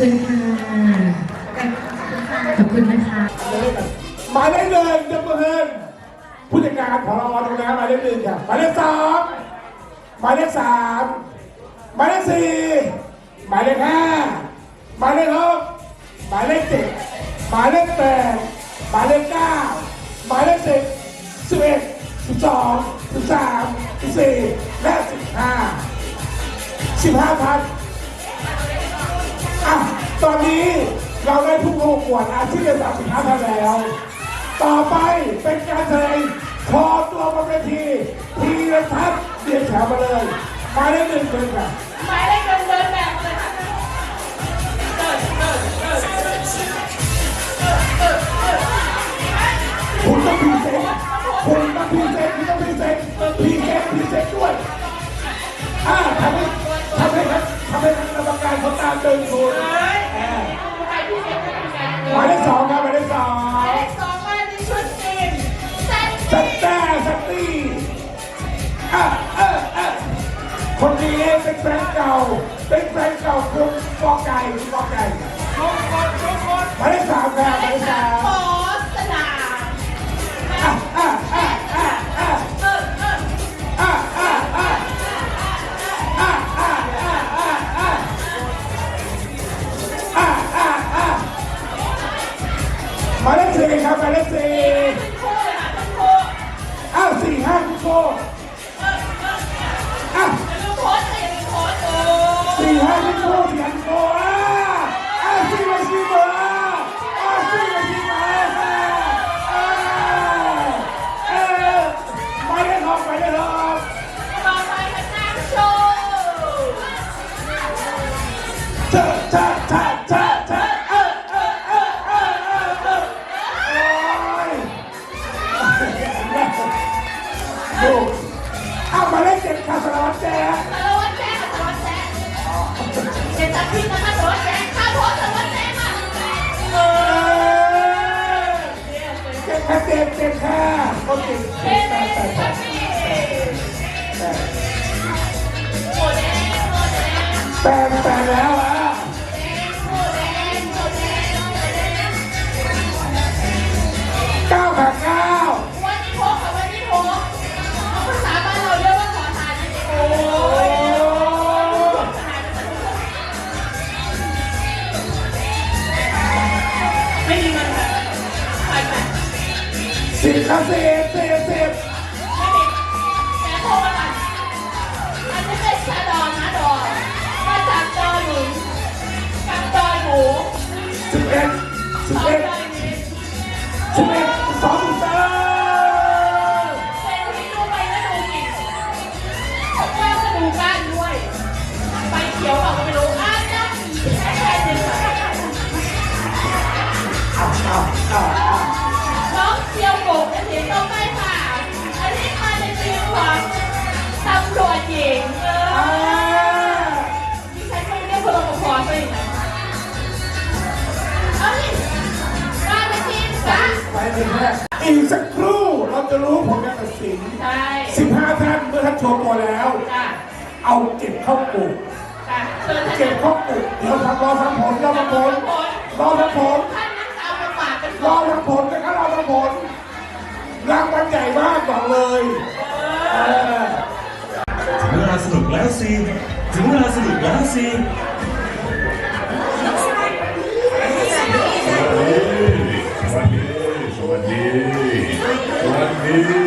คุณค่ะ ขอบคุณนะคะมายเลยหนึ่งจำเป็น ผู้จัดการพอตรงนี้นหมายเลขหนึ่งค่ะหมายเลขสองหมายเลขสามหมายเลขสี่หมายเลขห้าหมายเลขหกหมายเลขเจ็ดหมายเลขแปดหมายเลขเก้าหมายเลขสิบสิบเอ็ดสิบสองสิบสามสิบสี่และสิบห้าสิบห้าพัน อะตอนนี้เราได้ผู้ประกวดอาชีพเป็นสามสิบห้าท่านแล้ว ต่อไปเป็นการแสดงคอตัวบนเวทีทีละทัศน์เรียนแถวมาเลยหมายเลขหนึ่งเป็นค่ะ หมายเลขเดินเดินแบบเลยค่ะเดินเดินเดินเดินคุณต้องพรีเซนต์คุณต้องพรีเซนต์คุณต้องพรีเซนต์พรีเซนต์พรีเซนต์ด้วย อ่าทำให้ทำให้ทำให้กรรม การเขาตามเดินคุณอ่าใครที่เด็กเป็นการหมายเลขสองครับหมายเลขสองหมายเลขสองมาในชุดจีนเซ็นสแตร์สตี้อะอะอะคนนี้เป็นแฟนเก่า เป็นแฟนเก่าคุณกอไก่คุณกอไก่ ทุกคนทุกคน หมายเลขสามครับหมายเลขาวอ้าวอ้าวอ้าวน้องเจียวกบจะเสียตรงใต้ค่ะ อันนี้มาในทีมของตำรวจหญิงเออ่าอดิฉันไม่เรียกพลปภไปนะเอ้ยมาในทีมจ้ะไปเลยแค่อีกสักครู่เราจะรู้ผลการตัดสินใช่15ท่านเมื่อท่านโชว์ตัวแล้ว จ้ะเอาเก็บเข้ากลุ่มจ้ะเชิญท่านเก็บเข้ากลุ่มเดี๋ยวทำรอฟังผลรอฟังผลรอฟังผล รก่ออนฟังผลนะครับรอฟังผลรางวัลใหญ่มากบอกเลยเออถึงเวลาสนุกแล้วสิถึงเวลาสนุกแล้วสิสวัสดีสวัสดีสวัสดี